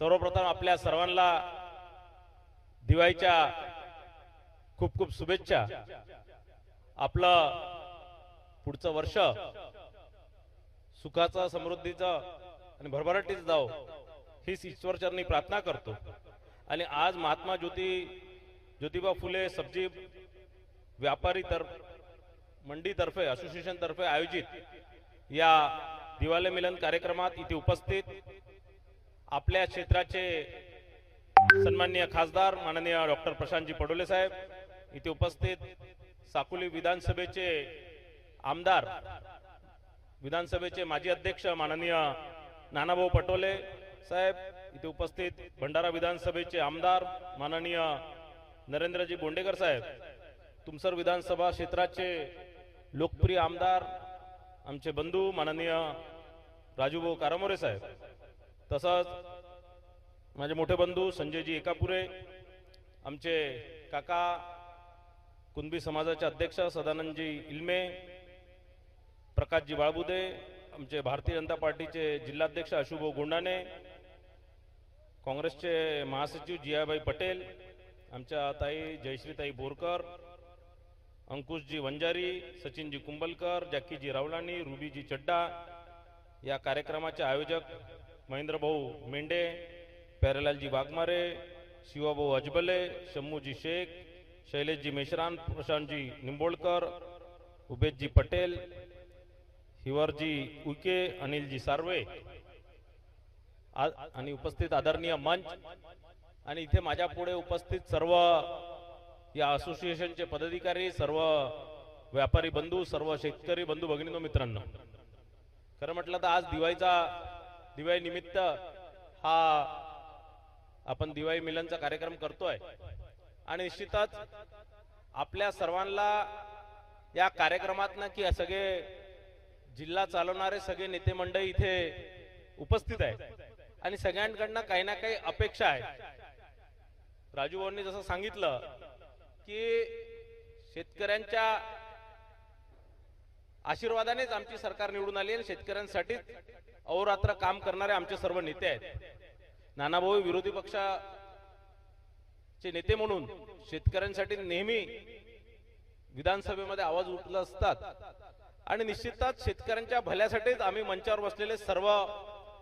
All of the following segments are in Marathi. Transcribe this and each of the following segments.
सर्वप्रथम आपल्या सर्वांना दिवाळीच्या खूप खूप शुभेच्छा. आपलं पुढचं वर्ष सुखाचं समृद्धीचं आणि भरभराटीचं जाव हीच ईश्वरचरणी प्रार्थना करतो. आणि आज महात्मा ज्योती ज्योतिबा फुले सब्जी व्यापारी तर मंडीतर्फे असोसिएशनतर्फे आयोजित या दिवाळी मिलन कार्यक्रमात इथे उपस्थित आपल्या क्षेत्राचे सन्माननीय खासदार माननीय डॉक्टर प्रशांतजी पडोले साहेब इथे उपस्थित साकोली विधानसभेचे आमदार विधानसभेचे माजी अध्यक्ष माननीय नानाभाऊ पटोले साहेब इथे उपस्थित भंडारा विधानसभेचे आमदार माननीय नरेंद्रजी बोंडेकर साहेब तुमसर विधानसभा क्षेत्राचे लोकप्रिय आमदार आमचे बंधू माननीय राजूभाऊ कारामोरे साहेब. तसंच माझे मोठे बंधू संजयजी एकापुरे आमचे काका कुणबी समाजाचे अध्यक्ष सदानंदजी इल्मे प्रकाशजी बाळबुदे आमचे भारतीय जनता पार्टीचे जिल्हाध्यक्ष अशुभाऊ गोंडाने काँग्रेसचे महासचिव जियाबाई पटेल आमच्या ताई जयश्रीताई बोरकर अंकुशजी वंजारी सचिनजी कुंबलकर जॅकीजी रावलानी रुबीजी चड्डा या कार्यक्रमाचे आयोजक महेंद्रभाऊ मेंढे प्यारेलालजी वाघमारे शिवाभाऊ अजबले शम्मूजी शेख शैलेशजी मेश्रान प्रशांतजी निंबोळकर उबेदजी पटेल हिवरजी उके अनिलजी सार्वे. आणि उपस्थित आदरणीय मंच आणि इथे माझ्या पुढे उपस्थित सर्व या असोसिएशनचे पदाधिकारी सर्व व्यापारी बंधू सर्व शेतकरी बंधू भगिनी मित्रांनो. खरं म्हटलं तर आज दिवाळीचा दिवाळी निमित्त हा आपण दिवाळी मिलनचा कार्यक्रम करतोय. आणि निश्चितच आपल्या सर्वांना या कार्यक्रमात ना की सगळे जिल्हा चालवणारे सगळे नेते मंडळी इथे उपस्थित आहेत. आणि सगळ्यांकडनं काही ना काही अपेक्षा आहे राजू भाऊंनी जसं सांगितलं की शेतकऱ्यांच्या आशीर्वादानेच आमची सरकार निवडून आली आणि शेतकऱ्यांसाठीच अहोरात्र काम करणारे आमचे सर्व नेते आहेत. नानाभाऊ विरोधी पक्षाचे नेते म्हणून शेतकऱ्यांसाठी नेहमी विधानसभेमध्ये आवाज उठला असतात. आणि निश्चितच शेतकऱ्यांच्या भल्यासाठीच आम्ही मंचावर बसलेले सर्व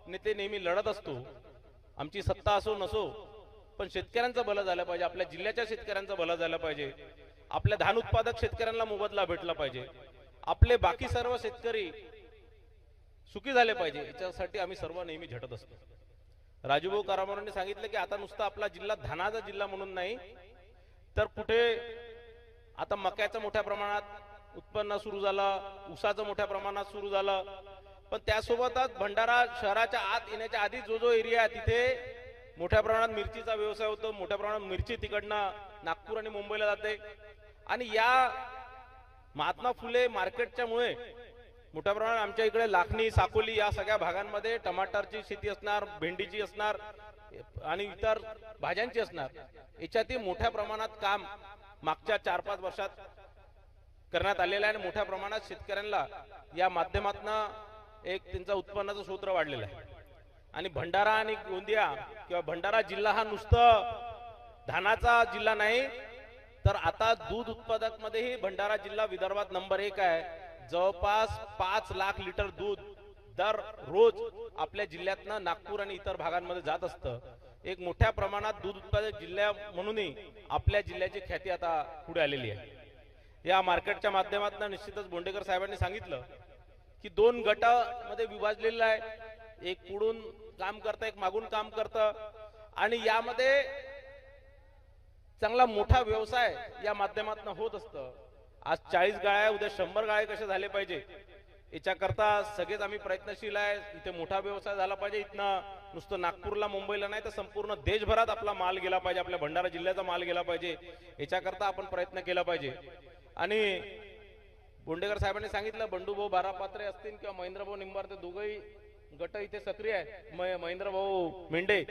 नेते नेहमी लढत असतो. आमची सत्ता असो नसो पण शेतकऱ्यांचं भलं झालं पाहिजे. आपल्या जिल्ह्याच्या शेतकऱ्यांचं भलं झालं पाहिजे. आपल्या धान उत्पादक शेतकऱ्यांना मोबदला भेटला पाहिजे. आपले बाकी सर्व शेतकरी सुखी झाले पाहिजे. याच्यासाठी आम्ही सर्व नेहमी झटत असतो. राजूभाऊ कारामोरांनी सांगितलं की आता नुसता आपला जिल्हा धानाचा जिल्हा म्हणून नाही तर कुठे आता मक्याचं मोठ्या प्रमाणात उत्पन्न सुरू झालं ऊसाचं मोठ्या प्रमाणात सुरू झालं. पण त्यासोबतच भंडारा शहराच्या आत येण्याच्या आधी जो जो एरिया आहे तिथे मोठ्या प्रमाणात मिरचीचा व्यवसाय होतो मोठ्या प्रमाणात मिरची तिकडनं नागपूर आणि मुंबईला जाते. आणि या महात्मा फुले मार्केटच्या मुळे मोठ्या प्रमाणात आमच्या इकडे लाखणी साकोली या सगळ्या भागांमध्ये टमाटरची शेती असणार भेंडीची असणार आणि इतर भाज्यांची असणार. याच्यातही मोठ्या प्रमाणात काम मागच्या चार पाच वर्षात करण्यात आलेलं आहे आणि मोठ्या प्रमाणात शेतकऱ्यांना या माध्यमातून एक त्यांचा उत्पन्नाचं सूत्र वाढलेलं आहे. आणि भंडारा आणि गोंदिया किंवा भंडारा जिल्हा हा नुसतं धानाचा जिल्हा नाही तर आता दूध उत्पादकमध्येही भंडारा जिल्हा विदर्भात नंबर एक आहे. जवळपास पाच लाख लिटर दूध दर रोज आपल्या जिल्ह्यातनं नागपूर आणि इतर भागांमध्ये जात असतं. एक मोठ्या प्रमाणात दूध उत्पादक जिल्हा म्हणूनही आपल्या जिल्ह्याची ख्याती आता पुढे आलेली आहे. या मार्केटच्या माध्यमातून निश्चितच बोंडेकर साहेबांनी सांगितलं की दोन गटामध्ये विभाजलेलं आहे. एक पुढून काम करतं एक मागून काम करतं. आणि यामध्ये चांगला मोठा व्यवसाय या माध्यमातून होत असतं. आज चाळीस गाळ्या उद्या शंभर गाळे कसे झाले पाहिजे? याच्याकरता सगळेच आम्ही प्रयत्नशील आहे. इथे मोठा व्यवसाय झाला पाहिजे इथनं. नुसतं नागपूरला मुंबईला नाही तर संपूर्ण देशभरात आपला माल गेला पाहिजे. आपल्या भंडारा जिल्ह्याचा माल गेला पाहिजे. याच्याकरता आपण प्रयत्न केला पाहिजे. आणि बोंडेकर साहेबांनी सांगितलं बंडूभाऊ बारापात्रे असतील किंवा महेंद्रभाऊ निंबार ते दोघंही गट इथे सक्रिय आहे म- महेंद्रभाऊ मेंढे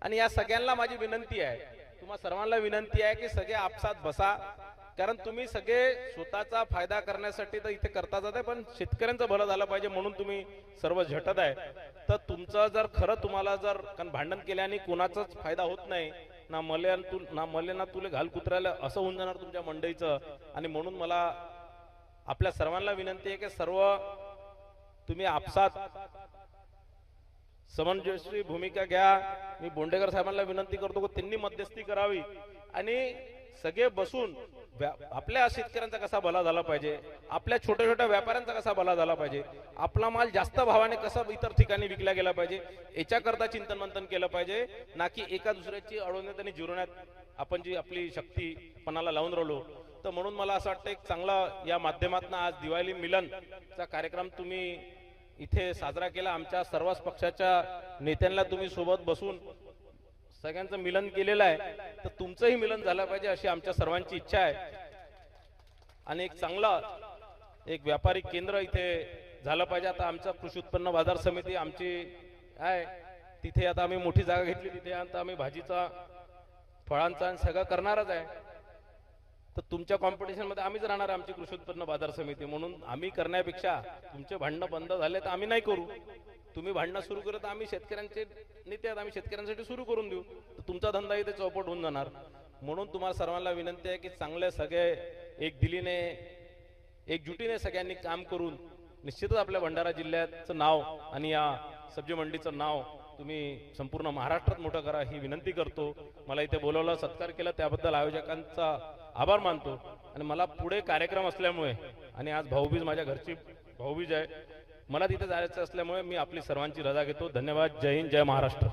आणि या सगळ्यांना माझी विनंती आहे. तुम्हा सर्वांना विनंती आहे की सगळे आपसात बसा. कारण तुम्ही सगळे स्वतःचा फायदा करण्यासाठी तर इथे करता जात आहे पण शेतकऱ्यांचं भलं झालं पाहिजे म्हणून तुम्ही सर्व झटत आहे. तर तुमचं जर खरं तुम्हाला जर कारण भांडण केल्याने कोणाचाच फायदा होत नाही ना मले तू ना मले ना तुले घाल कुत्र्याला असं होऊन जाणार तुमच्या मंडईचं. आणि म्हणून मला आपल्या सर्वांना विनंती आहे की सर्व तुम्ही आपसात समंजस्वी भूमिका घ्या. मी बोंडेकर साहेबांना विनंती करतो की त्यांनी मध्यस्थी करावी. आणि सगळे बसून व्या- आपल्या शेतकऱ्यांचा कसा भला झाला पाहिजे? आपल्या छोट्या छोट्या व्यापाऱ्यांचा कसा भला झाला पाहिजे? आपला माल जास्त भावाने कसा इतर ठिकाणी विकला गेला पाहिजे? याच्याकरता चिंतन मंथन केलं पाहिजे ना की एका दुसऱ्याची अडवण्यात आणि जिरवण्यात आपण जी आपली शक्ती पणाला लावून राहिलो. तर म्हणून मला असं वाटतं एक चांगला या माध्यमातून आज दिवाळी मिलनचा कार्यक्रम तुम्ही इथे साजरा केला. आमच्या सर्वच पक्षाच्या नेत्यांना तुम्ही सोबत बसून सगळ्यांचं मिलन केलेलं आहे. तर तुमचंही मिलन झालं पाहिजे अशी आमच्या सर्वांची इच्छा आहे. आणि एक चांगला एक व्यापारी केंद्र इथे झालं पाहिजे. आता आमचा कृषी उत्पन्न बाजार समिती आमची आहे. तिथे आता आम्ही मोठी जागा घेतली. तिथे आता आम्ही भाजीचा फळांचा आणि सगळं करणारच आहे. तर तुमच्या कॉम्पिटिशनमध्ये आम्हीच राहणार आमची कृषी उत्पन्न बाजार समिती. म्हणून आम्ही करण्यापेक्षा तुमचे भांडणं बंद झाले तर आम्ही नाही करू. तुम्ही भांडणं सुरू करत आम्ही शेतकऱ्यांचे नेते आहेत आम्ही शेतकऱ्यांसाठी सुरू करून देऊ. तर तुमचा धंदा इथे चौपट होऊन जाणार. म्हणून तुम्हाला सर्वांना विनंती आहे की चांगले सगळे एक दिलीने एकजुटीने सगळ्यांनी काम करून निश्चितच आपल्या भंडारा जिल्ह्याचं नाव आणि या सब्जी मंडीचं नाव तुम्ही संपूर्ण महाराष्ट्रात मोठं करा ही विनंती करतो. मला इथे बोलवलं सत्कार केला. त्याबद्दल आयोजकांचा आभार मानतो. आणि मला पुढे कार्यक्रम असल्यामुळे आणि आज भाऊबीज माझ्या घरची भाऊबीज आहे मला तिथे जायचं असल्यामुळे मी आपली सर्वांची रजा घेतो. धन्यवाद. जय हिंद जय महाराष्ट्र.